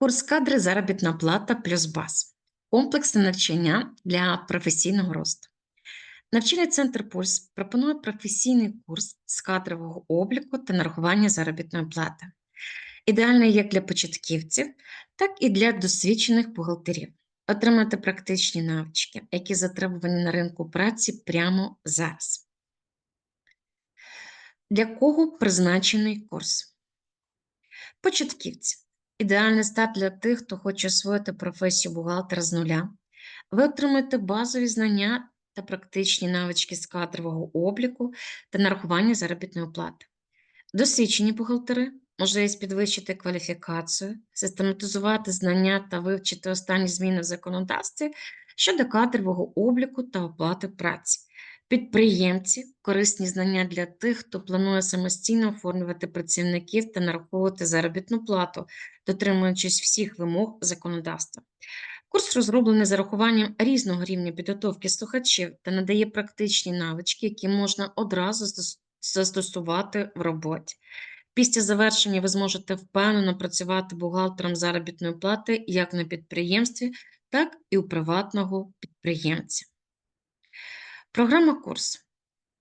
Курс кадри заробітна плата плюс баз. Комплексне навчання для професійного росту. Навчальний центр Пульс пропонує професійний курс з кадрового обліку та нарахування заробітної плати. Ідеальний як для початківців, так і для досвідчених бухгалтерів. Отримати практичні навички, які затребувані на ринку праці прямо зараз. Для кого призначений курс? Початківці. Ідеальний старт для тих, хто хоче освоїти професію бухгалтера з нуля. Ви отримаєте базові знання та практичні навички з кадрового обліку та нарахування заробітної плати. Досвідчені бухгалтери можливість підвищити кваліфікацію, систематизувати знання та вивчити останні зміни в законодавстві щодо кадрового обліку та оплати праці. Підприємці корисні знання для тих, хто планує самостійно оформлювати працівників та нараховувати заробітну плату, дотримуючись всіх вимог законодавства. Курс розроблений з урахуванням різного рівня підготовки слухачів та надає практичні навички, які можна одразу застосувати в роботі. Після завершення ви зможете впевнено працювати бухгалтером заробітної плати як на підприємстві, так і у приватного підприємця. Програма курсу.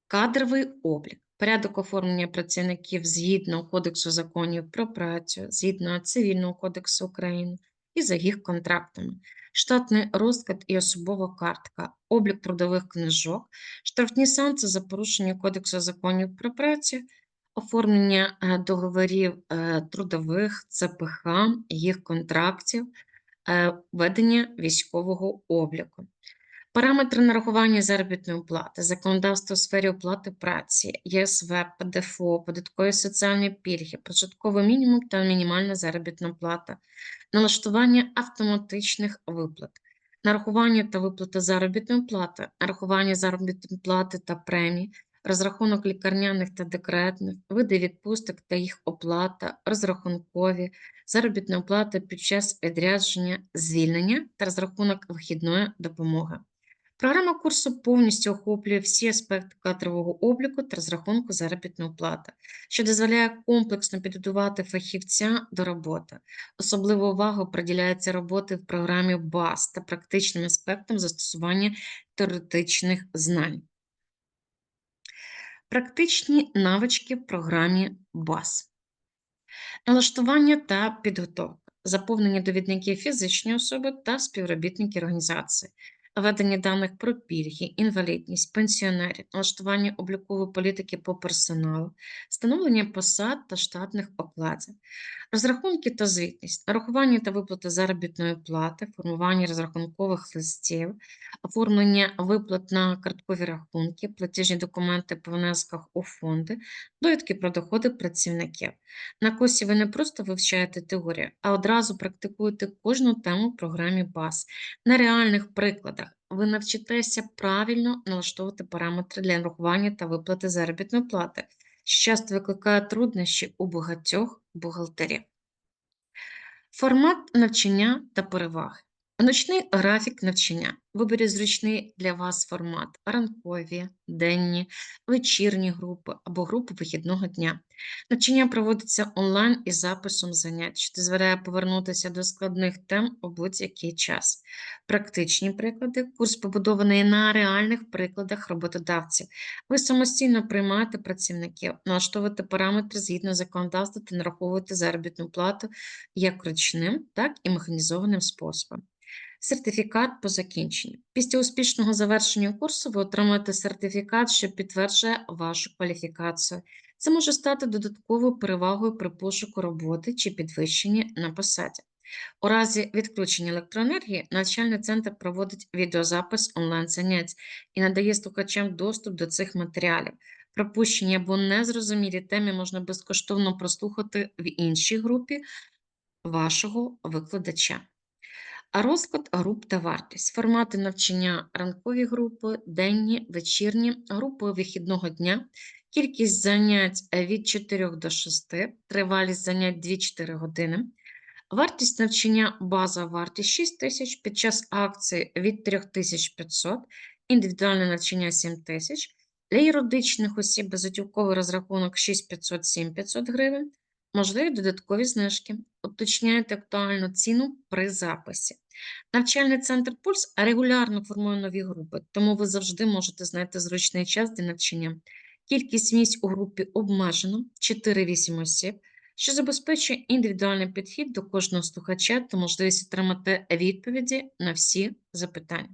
Кадровий облік. Порядок оформлення працівників згідно Кодексу законів про працю, згідно Цивільного кодексу України і за їх контрактами, штатний розклад і особова картка, облік трудових книжок, штрафні санкції за порушення Кодексу законів про працю, оформлення е, договорів е, трудових, ЦПХ, їх контрактів, е, ведення військового обліку. Параметри нарахування заробітної плати, законодавство у сфері оплати праці, ЄСВ, ПДФО, податкові соціальні пільги, прожитковий мінімум та мінімальна заробітна плата, налаштування автоматичних виплат, нарахування та виплата заробітної плати, нарахування заробітної плати та премій, розрахунок лікарняних та декретних, види відпусток та їх оплата, розрахункові, заробітна плата під час відрядження, звільнення та розрахунок вихідної допомоги. Програма курсу повністю охоплює всі аспекти кадрового обліку та розрахунку заробітної плати, що дозволяє комплексно підготувати фахівця до роботи. Особлива увага приділяється роботи в програмі БАС та практичним аспектам застосування теоретичних знань. Практичні навички в програмі БАС. Налаштування та підготовка, заповнення довідників фізичної особи та співробітників організації, ведення даних про пільги, інвалідність, пенсіонерів, налаштування облікової політики по персоналу, встановлення посад та штатних окладів, розрахунки та звітність, нарахування та виплата заробітної плати, формування розрахункових листів, оформлення виплат на карткові рахунки, платіжні документи по внесках у фонди, довідки про доходи працівників. На курсі ви не просто вивчаєте теорію, а одразу практикуєте кожну тему в програмі БАС. На реальних прикладах ви навчитеся правильно налаштовувати параметри для нарахування та виплати заробітної плати, часто викликає труднощі у багатьох бухгалтерів. Формат навчання та переваги. Ночний графік навчання. Виберіть зручний для вас формат ранкові, денні, вечірні групи або групи вихідного дня. Навчання проводиться онлайн із записом занять, що дозволяє повернутися до складних тем у будь-який час. Практичні приклади. Курс побудований на реальних прикладах роботодавців. Ви самостійно приймаєте працівників, налаштовуєте параметри згідно законодавства та нараховуєте заробітну плату як ручним, так і механізованим способом. Сертифікат по закінченню. Після успішного завершення курсу ви отримаєте сертифікат, що підтверджує вашу кваліфікацію. Це може стати додатковою перевагою при пошуку роботи чи підвищенні на посаді. У разі відключення електроенергії навчальний центр проводить відеозапис онлайн-занять і надає слухачам доступ до цих матеріалів. Пропущені або незрозумілі теми можна безкоштовно прослухати в іншій групі вашого викладача. Розклад груп та вартість. Формати навчання ранкові групи, денні, вечірні, групи вихідного дня, кількість занять е, від 4 до 6, тривалість занять 2-4 години. Вартість навчання базова вартість 6 тисяч, під час акції від 3500, індивідуальне навчання 7 тисяч, для юридичних осіб безготівковий розрахунок 6500-7500 гривень, можливі додаткові знижки. Уточняйте актуальну ціну при записі. Навчальний центр Пульс регулярно формує нові групи, тому ви завжди можете знайти зручний час для навчання. Кількість місць у групі обмежена 4-8 осіб, що забезпечує індивідуальний підхід до кожного слухача та можливість отримати відповіді на всі запитання.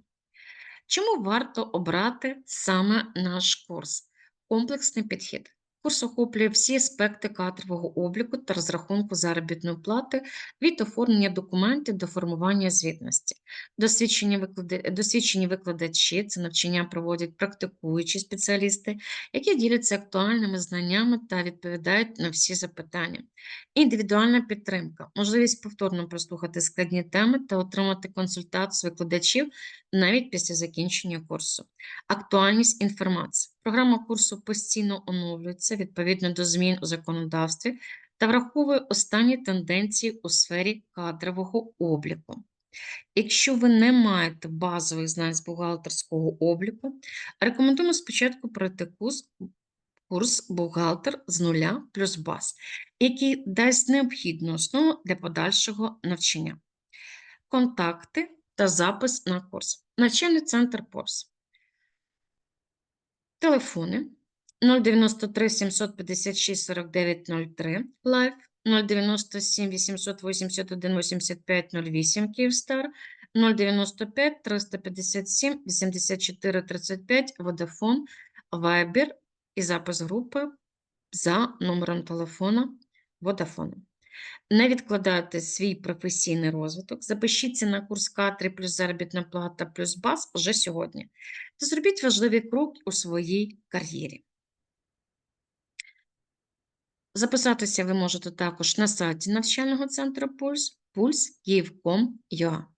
Чому варто обрати саме наш курс? Комплексний підхід. Курс охоплює всі аспекти кадрового обліку та розрахунку заробітної плати від оформлення документів до формування звітності. Досвідчені, виклади... Досвідчені викладачі це навчання проводять практикуючі спеціалісти, які діляться актуальними знаннями та відповідають на всі запитання. Індивідуальна підтримка, можливість повторно прослухати складні теми та отримати консультацію викладачів навіть після закінчення курсу. Актуальність інформації. Програма курсу постійно оновлюється відповідно до змін у законодавстві та враховує останні тенденції у сфері кадрового обліку. Якщо ви не маєте базових знань з бухгалтерського обліку, рекомендуємо спочатку пройти курс, курс бухгалтер з нуля плюс баз, який дасть необхідну основу для подальшого навчання. Контакти та запис на курс. Навчальний центр ПОРС. Телефони 093 756 4903 Лайв 097 881 85 08 Київстар 095 357 84 35 Водафон Вайбер і запис групи за номером телефона Водафону. Не відкладайте свій професійний розвиток, запишіться на курс К3 плюс заробітна плата плюс баз вже сьогодні. Та зробіть важливий крок у своїй кар'єрі. Записатися ви можете також на сайті навчального центру Пульс, Пульс Київ.com.ua.